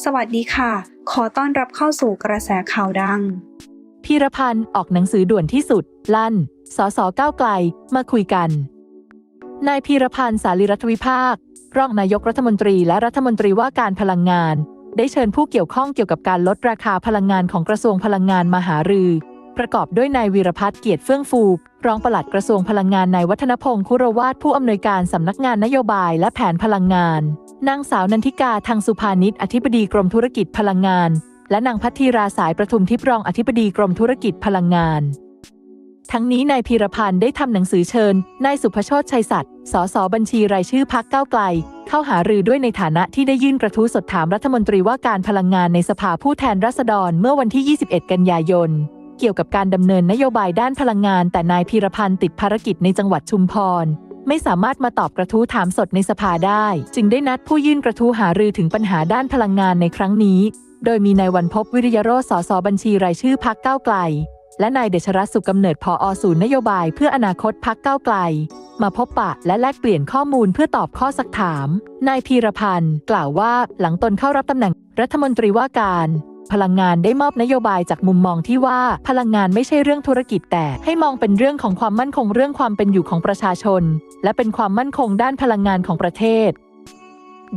สวัสดีค่ะ ขอต้อนรับเข้าสู่กระแสข่าวดัง พีรพันธ์ออกหนังสือด่วนที่สุด ลั่น สสก้าวไกล มาคุยกัน นายพีรพันธ์สารีรัฐวิภาค รองนายกรัฐมนตรีและรัฐมนตรีว่าการพลังงาน ได้เชิญผู้เกี่ยวข้องเกี่ยวกับการลดราคาพลังงานของกระทรวงพลังงานมาหารือ ประกอบด้วยนายวีรพัฒน์เกียรติเฟื่องฟู รองปลัดกระทรวงพลังงานนายวัฒนพงศ์คุโรวาทผู้อำนวยการสำนักงานนโยบายและแผนพลังงาน นางสาวนันทิกาทางสุภานิชอธิบดีกรมธุรกิจพลังงาน และนางพัทธีราสายประทุมทิพย์รองอธิบดีกรมธุรกิจพลังงาน ทั้งนี้นายพีรพันธ์ได้ทำหนังสือเชิญนายสุภโชตชัยสัตย์สสบัญชีรายชื่อพักก้าวไกล เข้าหารือด้วยในฐานะที่ได้ยื่นกระทู้สดถามรัฐมนตรีว่าการพลังงานในสภาผู้แทนราษฎรเมื่อวันที่ 21 กันยายนเกี่ยวกับการดำเนินนโยบายด้านพลังงาน แต่นายพีรพันธ์ติดภารกิจในจังหวัดชุมพร ไม่สามารถมาตอบกระทู้ถามสดในสภาได้ จึงได้นัดผู้ยื่นกระทู้หารือถึงปัญหาด้านพลังงานในครั้งนี้ โดยมีนายวันพบวิริยโรสสบัญชีรายชื่อพักเก้าไกล และนายเดชรัตน์สุขกำเนิดพออศูนย์นโยบายเพื่ออนาคตพักเก้าไกล มาพบปะและแลกเปลี่ยนข้อมูลเพื่อตอบข้อสักถาม นายพีรพันธ์กล่าวว่าหลังตนเข้ารับตำแหน่งรัฐมนตรีว่าการ พลังงานได้มอบนโยบายจากมุมมองที่ว่าพลังงานไม่ใช่เรื่องธุรกิจแต่ให้มองเป็นเรื่องของความมั่นคงเรื่องความเป็นอยู่ของประชาชน และเป็นความมั่นคงด้านพลังงานของประเทศ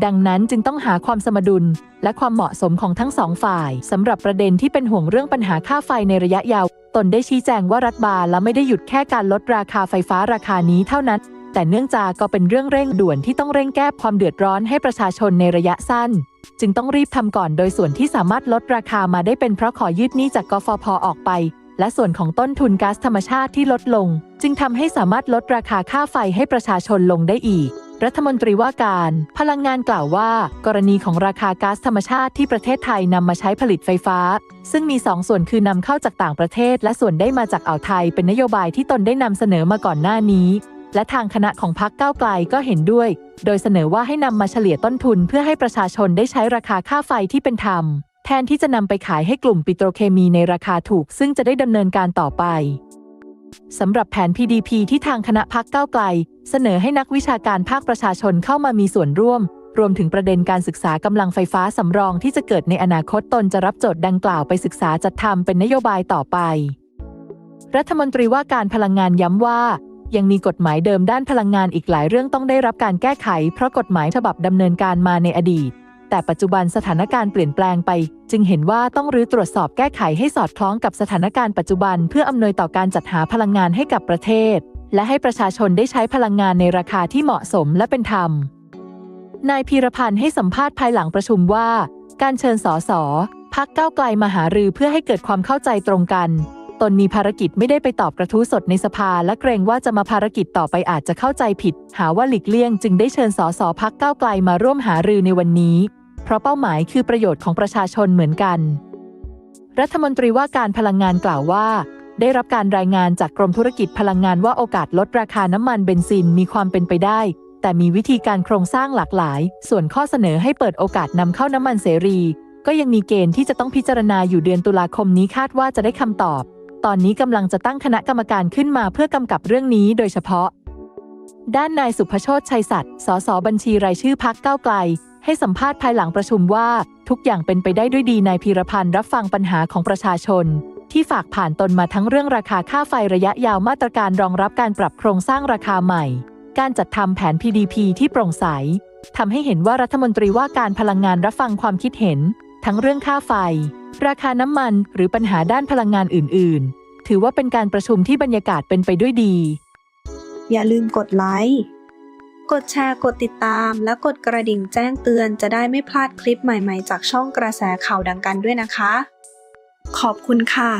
ดังนั้นจึงต้องหาความสมดุล และความเหมาะสมของทั้งสองฝ่ายสำหรับประเด็นที่เป็นห่วงเรื่องปัญหาค่าไฟในระยะยาว ตนได้ชี้แจงว่ารัฐบาลและไม่ได้หยุดแค่การลดราคาไฟฟ้าราคานี้เท่านั้น แต่เนื่องจากก็เป็นเรื่องเร่งด่วนที่ต้องเร่งแก้ความเดือดร้อนให้ประชาชนในระยะสั้น จึงต้องรีบทำก่อนโดยส่วนที่สามารถลดราคามาได้เป็นเพราะขอยืดหนี้จากกฟผออกไป และส่วนของต้นทุนก๊าซธรรมชาติที่ลดลง จึงทำให้สามารถลดราคาค่าไฟให้ประชาชนลงได้อีกรัฐมนตรีว่าการพลังงานกล่าวว่า กรณีของราคาก๊าซธรรมชาติที่ประเทศไทยนำมาใช้ผลิตไฟฟ้า ซึ่งมีสองส่วนคือนำเข้าจากต่างประเทศ และส่วนได้มาจากอ่าวไทยเป็นนโยบายที่ตนได้นำเสนอมาก่อนหน้านี้ และทางคณะของพรรคก้าวไกลก็เห็นด้วย โดยเสนอว่าให้นำมาเฉลี่ยต้นทุนเพื่อให้ประชาชนได้ใช้ราคาค่าไฟที่เป็นธรรม แทนที่จะนำไปขายให้กลุ่มปิโตรเคมีในราคาถูก ซึ่งจะได้ดำเนินการต่อไปสำหรับแผน PDP ที่ทางคณะพักก้าวไกล เสนอให้นักวิชาการภาคประชาชนเข้ามามีส่วนร่วม รวมถึงประเด็นการศึกษากำลังไฟฟ้าสำรองที่จะเกิดในอนาคตตนจะรับโจทย์ดังกล่าวไปศึกษาจัดทำเป็นนโยบายต่อไป รัฐมนตรีว่าการพลังงานย้ำว่า ยังมีกฎหมายเดิมด้านพลังงานอีกหลายเรื่องต้องได้รับการแก้ไข เพราะกฎหมายฉบับดำเนินการมาในอดีต แต่ปัจจุบันสถานการณ์เปลี่ยนแปลงไป จึงเห็นว่าต้องรื้อตรวจสอบแก้ไขให้สอดคล้องกับสถานการณ์ปัจจุบัน เพื่ออำนวยต่อการจัดหาพลังงานให้กับประเทศ และให้ประชาชนได้ใช้พลังงานในราคาที่เหมาะสมและเป็นธรรมนายพีรพันธ์ให้สัมภาษณ์ภายหลังประชุมว่า การเชิญสสพักเก้าไกลมาหารือเพื่อให้เกิดความเข้าใจตรงกัน ตนมีภารกิจไม่ได้ไปตอบกระทู้สดในสภา และเกรงว่าจะมาภารกิจต่อไปอาจจะเข้าใจผิด หาว่าหลีกเลี่ยงจึงได้เชิญสสพักก้าวไกลมาร่วมหารือในวันนี้ เพราะเป้าหมายคือประโยชน์ของประชาชนเหมือนกัน รัฐมนตรีว่าการพลังงานกล่าวว่า ได้รับการรายงานจากกรมธุรกิจพลังงานว่าโอกาสลดราคาน้ำมันเบนซินมีความเป็นไปได้ แต่มีวิธีการโครงสร้างหลากหลาย ส่วนข้อเสนอให้เปิดโอกาสนำเข้าน้ำมันเสรี ก็ยังมีเกณฑ์ที่จะต้องพิจารณาอยู่เดือนตุลาคมนี้คาดว่าจะได้คำตอบ ตอนนี้กำลังจะตั้งคณะกรรมการขึ้นมาเพื่อกำกับเรื่องนี้โดยเฉพาะ ด้านนายสุภโชตชัยสัตย์สสบัญชีรายชื่อพักก้าวไกล ให้สัมภาษณ์ภายหลังประชุมว่า ทุกอย่างเป็นไปได้ด้วยดีนายพีรพันธ์รับฟังปัญหาของประชาชน ที่ฝากผ่านตนมาทั้งเรื่องราคาค่าไฟระยะยาวมาตรการรองรับการปรับโครงสร้างราคาใหม่ การจัดทำแผน PDP ที่โปร่งใสทำให้เห็นว่ารัฐมนตรีว่าการพลังงานรับฟังความคิดเห็น ทั้งเรื่องค่าไฟ ราคาน้ำมันหรือปัญหาด้านพลังงานอื่น ๆ ถือว่าเป็นการประชุมที่บรรยากาศเป็นไปด้วยดี อย่าลืมกดไลค์กดแชร์กดติดตาม และกดกระดิ่งแจ้งเตือนจะได้ไม่พลาดคลิปใหม่ ๆ จากช่องกระแสข่าวดังกันด้วยนะคะ ขอบคุณค่ะ